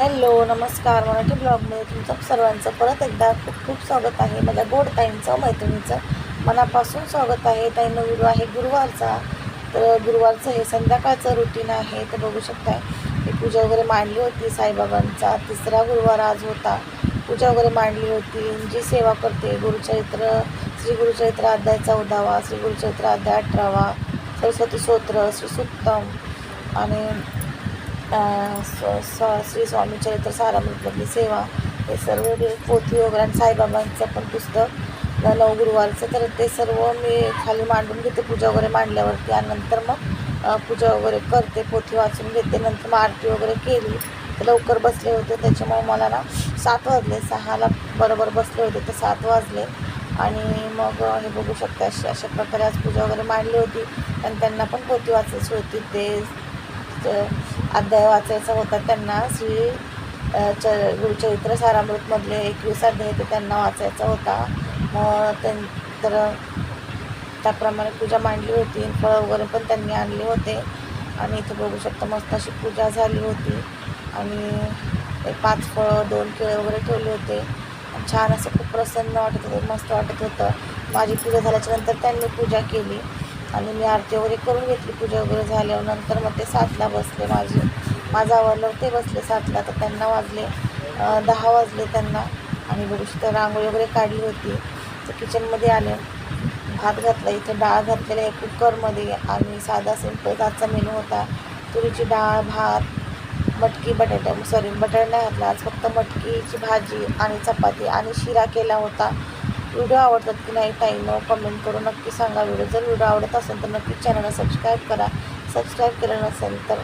Hello नमस्कार. मराठी ब्लॉगमध्ये तुमचं सर्वांचं परत एकदा खूप खूप स्वागत आहे. माझ्या गोड ताईंचं मैत्रिणीचं मनापासून स्वागत आहे. ताईनं गुरु आहे गुरुवारचा. तर गुरुवारचं हे संध्याकाळचं रुटीन आहे. तर बघू शकताय मी पूजा वगैरे मांडली होती साईबाबांचा. तिसरा गुरुवार आज होता. पूजा वगैरे मांडली होती. जी सेवा करते गुरुचरित्र श्री गुरुचरित्र अध्याय चौदावा श्री गुरुचरित्र अध्याय अठरावा सरस्वती स्तोत्र श्री सुत्तम आणि स- स- श्री स्वामी चरित्र सारामृतमधली सेवा हे सर्व पोथी वगैरे आणि साईबाबांचं पण पुस्तक नऊ गुरुवारचं तर ते सर्व मी खाली मांडून घेते पूजा वगैरे मांडल्यावरती. आणि नंतर मग पूजा वगैरे करते पोथी वाचून घेते. नंतर मग आरती वगैरे केली. तर लवकर बसले होते त्याच्यामुळे मला ना सात वाजले सहाला बरोबर बसले होते तर सात वाजले. आणि मग हे बघू शकता अशा अशा प्रकारे आज पूजा वगैरे मांडली होती. आणि त्यांना पण पोथी वाचायची होती ते अध्याय वाचायचा होता त्यांना. श्री च गुरुचरित्र सारामृतमधले एकवीस अध्याय ते त्यांना वाचायचा होता. मग त्यानंतर त्याप्रमाणे पूजा मांडली होती. फळं वगैरे पण त्यांनी आणले होते. आणि इथे बघू शकता मस्त अशी पूजा झाली होती. आणि एक पाच फळं दोन केळे वगैरे ठेवले होते. छान असं खूप प्रसन्न वाटत होतं मस्त वाटत होतं. माझी पूजा झाल्याच्यानंतर त्यांनी पूजा केली. आणि मी आरती वगैरे करून घेतली. पूजा वगैरे झाल्यावर नंतर मग ते सातला बसले माझे. माझं आवडलं ते बसले सातला. तर त्यांना वाजले दहा वाजले त्यांना. आणि बरीचशी तर रांगोळी वगैरे काढली होती. तर किचनमध्ये आले. भात घातला. इथे डाळ घातलेला आहे कुकरमध्ये. आणि साधा सिंपल आजचा मेनू होता. तुरीची डाळ भात मटकी बटाटा. सॉरी बटाटा नाही घातला. आज फक्त मटकीची भाजी आणि चपाती आणि शिरा केला होता. व्हिडिओ आवडतात की नाही टाईम कमेंट करून नक्की सांगा. व्हिडिओ जर व्हिडिओ आवडत असेल तर नक्की चॅनलला सबस्क्राईब करा. सबस्क्राईब केलं नसेल तर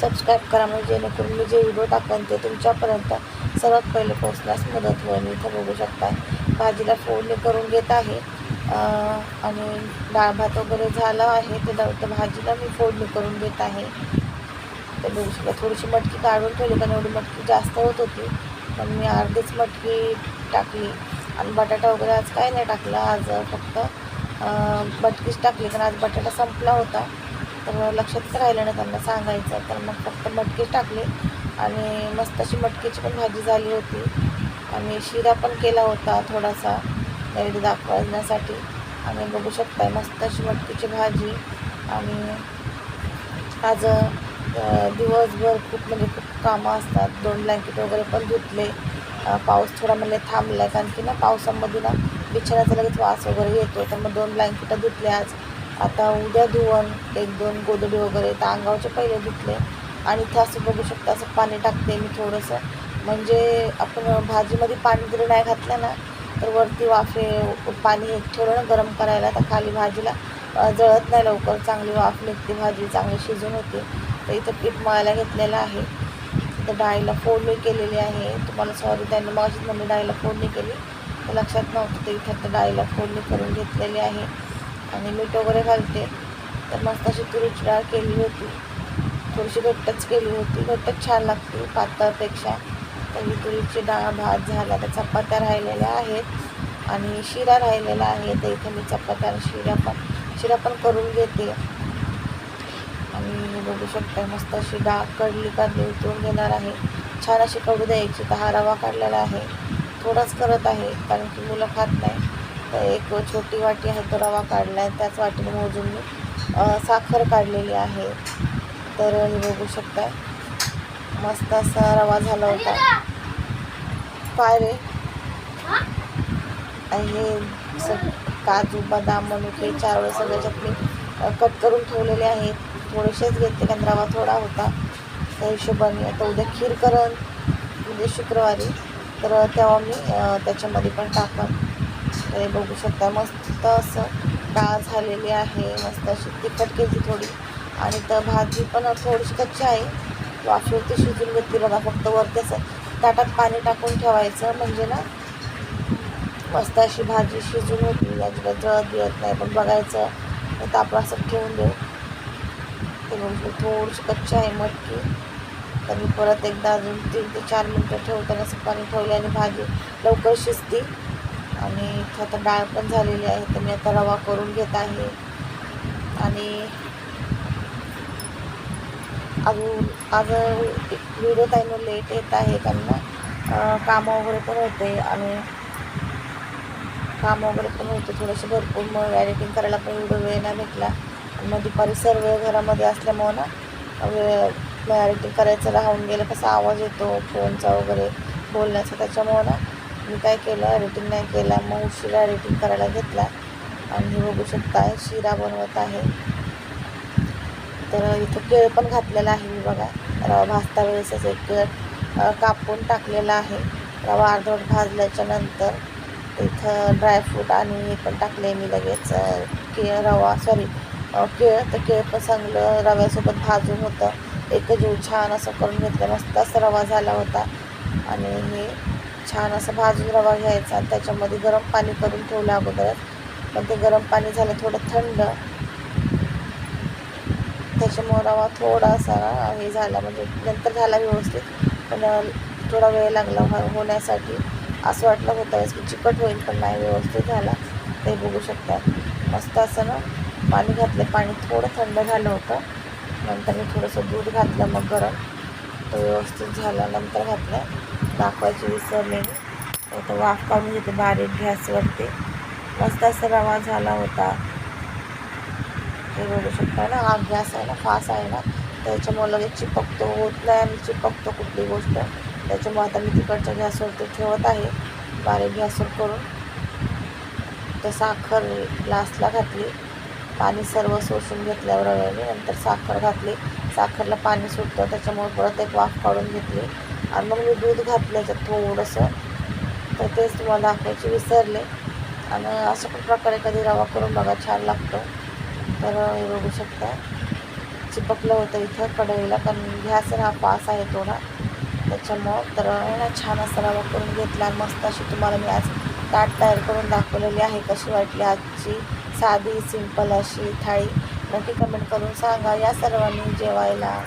सबस्क्राईब करा. म्हणजे जेणेकरून मी जे व्हिडिओ टाकेन ते तुमच्यापर्यंत सर्वात पहिले पोहोचण्यास मदत होईल. इथं बघू शकता भाजीला फोडणी करून घेत आहे. आणि डाळ भात वगैरे झाला आहे. ते भाजीला मी फोडणी करून घेत आहे. ते बघू शकता. थोडीशी मटकी काढून ठेवली कारण एवढी मटकी जास्त होत होती. पण मी अर्धीच मटकी टाकली. आणि बटाटा वगैरे आज काय नाही टाकला आज फक्त बटकीच टाकली. कारण आज बटाटा संपला होता. तर लक्षातच राहिलं नाही त्यांना सांगायचं. तर मग फक्त मटकीच टाकली. आणि मस्त अशी मटकीची पण भाजी झाली होती. आणि शिरा पण केला होता थोडासा नैवेद्य दाखवण्यासाठी. आणि बघू शकताय मस्त अशी मटकीची भाजी. आणि आज दिवसभर खूप म्हणजे खूप कामं असतात. दोन ब्लँकेट वगैरे पण धुतले. पाऊस थोडा म्हणजे थांबला आहे कारण की ना पावसामध्ये ना बिछाण्याचा लगेच वास वगैरे येतो तर मग दोन ब्लँकेटं धुतले आज. आता उद्या धुवण एक दोन गोदडी वगैरे तर अंगावचे पहिले धुतले. आणि इथं असं बघू शकता असं पाणी टाकते मी थोडंसं. म्हणजे आपण भाजीमध्ये पाणी जरी नाही घातलं ना तर वरती वाफे पाणी एक ठेवलं ना गरम करायला तर खाली भाजीला जळत नाही लवकर. चांगली वाफ निघते भाजी चांगली शिजून होते. तर इथं पीठ मळायला घेतलेलं आहे. इथं डाळीला फोडणी केलेली आहे. तुम्हाला सॉरी त्यांनी माझी मम्मी डाळीला फोडणी केली. तर लक्षात नव्हतं ते इथं तर डाळीला फोडणी करून घेतलेली आहे. आणि मीठ वगैरे घालते. तर मस्त अशी तुरीची डाळ केली होती. थोडीशी घट्टच केली होती. घट्टच छान लागते पातळपेक्षा. तर ही तुरीची डाळ भात झाला तर चपात्या राहिलेल्या आहेत. आणि शिरा राहिलेला आहे. तर इथे मी चपात्या शिरा पण शिरा पण करून घेते. आणि बघू शकता मस्त अशी डाग कडली कांदे उतरून घेणार आहे. छान अशी कडू द्यायची तर हा रवा काढलेला आहे. थोडाच करत आहे कारण की मुलं खात नाही. तर एक छोटी वाटी आहे तो रवा काढला आहे त्याच वाटीने मोजून मी साखर काढलेली आहे. तर हे बघू शकताय. मस्त असा रवा झाला होता. काय रे? आणि हे सग काजू बदाम मनुके चार वेळेस सगळ्याच्यात मी कट करून ठेवलेले आहेत. थोडेसेच घेतले कारण रवा थोडा होता. त्या हिशोबाने आता उद्या खीर करण उद्या शुक्रवारी. तर तेव्हा मी त्याच्यामध्ये पण टाकन. ते बघू शकता मस्त असं डाळ झालेली आहे. मस्त अशी तिखट केली थोडी. आणि तर भाजी पण थोडीशी कच्ची आहे. वाफेवरती शिजून घेतली बघा फक्त वरती असं ताटात पाणी टाकून ठेवायचं. म्हणजे ना मस्त अशी भाजी शिजून होती. अजिबात जळत बिळत नाही. पण बघायचं तर आपण असं ठेवून देऊ. ते बघू थोडीशी कच्चं आहे मटकी. तर मी परत एकदा अजून तीन ते चार मिनटं ठेवताना असं पाणी ठेवले आणि भाजी लवकर शिजती. आणि इथं आता डाळ पण झालेली आहे तर मी आता रवा करून घेत आहे. आणि अजून आज व्हिडिओ टाईम लेट येत आहे त्यांना. कामं वगैरे पण होते आणि कामं वगैरे पण होते. थोडंसं भरपूर मग एडिटिंग करायला पण व्हिडिओ वेळ नाही भेटला. मग दुपारी सर्व घरामध्ये असल्यामुळं ना म्हणजे वेळ एडिटिंग करायचं राहून गेलं कसा आवाज येतो फोनचा वगैरे बोलण्याचा त्याच्यामुळं ना मी काय केलं एडिटिंग नाही केला मग उशिरा एडिटिंग करायला घेतला. आणि हे बघू शकता शिरा बनवत आहे. तर इथं केळ पण घातलेला आहे मी बघा. रवा भाजता वेळेसच एक केळ कापून टाकलेला आहे. रवा अर्धवट भाजल्याच्या नंतर इथं ड्रायफ्रूट आणि हे पण टाकले मी लगेच केळ रवा सॉरी केळ तर केळ पण चांगलं रव्यासोबत भाजून होतं. एक जीव छान असं करून घेतलं मस्त असा रवा झाला होता. आणि हे छान असं भाजून रवा घ्यायचा. आणि त्याच्यामध्ये गरम पाणी करून ठेवलं अगोदरच. पण ते गरम पाणी झालं थोडं थंड. त्याच्यामुळं रवा थोडासा हे झाला म्हणजे नंतर झाला व्यवस्थित. पण थोडा वेळ लागला हो, होण्यासाठी. असं वाटलं होतं की चिकट होईल पण नाही व्यवस्थित झाला. ते बघू शकता. मस्त असं ना पाणी घातलं. पाणी थोडं थंड झालं होतं. नंतर मी थोडंसं दूध घातलं मग गरम. तो व्यवस्थित झाल्यानंतर नंतर घातलं. दाखवायची विसरले तर वाफ काढून घेते बारीक गॅसवरती. मस्त असा रवा झाला होता. हे बघू शकता ना? हा गॅस आहे ना? फास आहे ना? त्याच्यामुळे लगेच चिपकतो. होत नाही आणि चिपकतो कुठली गोष्ट. त्याच्यामुळे आता मी तिकडच्या गॅसवरती ठेवत आहे. बारीक गॅसवर करून. तर साखर ग्लासला घातली. पाणी सर्व शोषून घेतल्यावर रव्याने नंतर साखर घातली. साखरला पाणी सुटतं त्याच्यामुळे परत एक वाफ काढून घेतली. आणि मग मी दूध घातलं याच्यात थोडंसं. तर तेच तुम्हाला दाखवायचे विसरले. आणि अशा पण प्रकारे कधी रवा करून बघा छान लागतो. तर हे बघू शकता. चिपकलं होतं इथं कढईला पण गॅस हा पास आहे थोडा. त्याच्यामुळं तर ना छान असा रवा करून घेतला. मस्त अशी तुम्हाला मी आज ताट तयार करून दाखवलेली आहे कशी वाटली आजची. साधी सिंपल अशी थाळी नक्की कमेंट करून सांगा. या सर्वांनी जेवायला.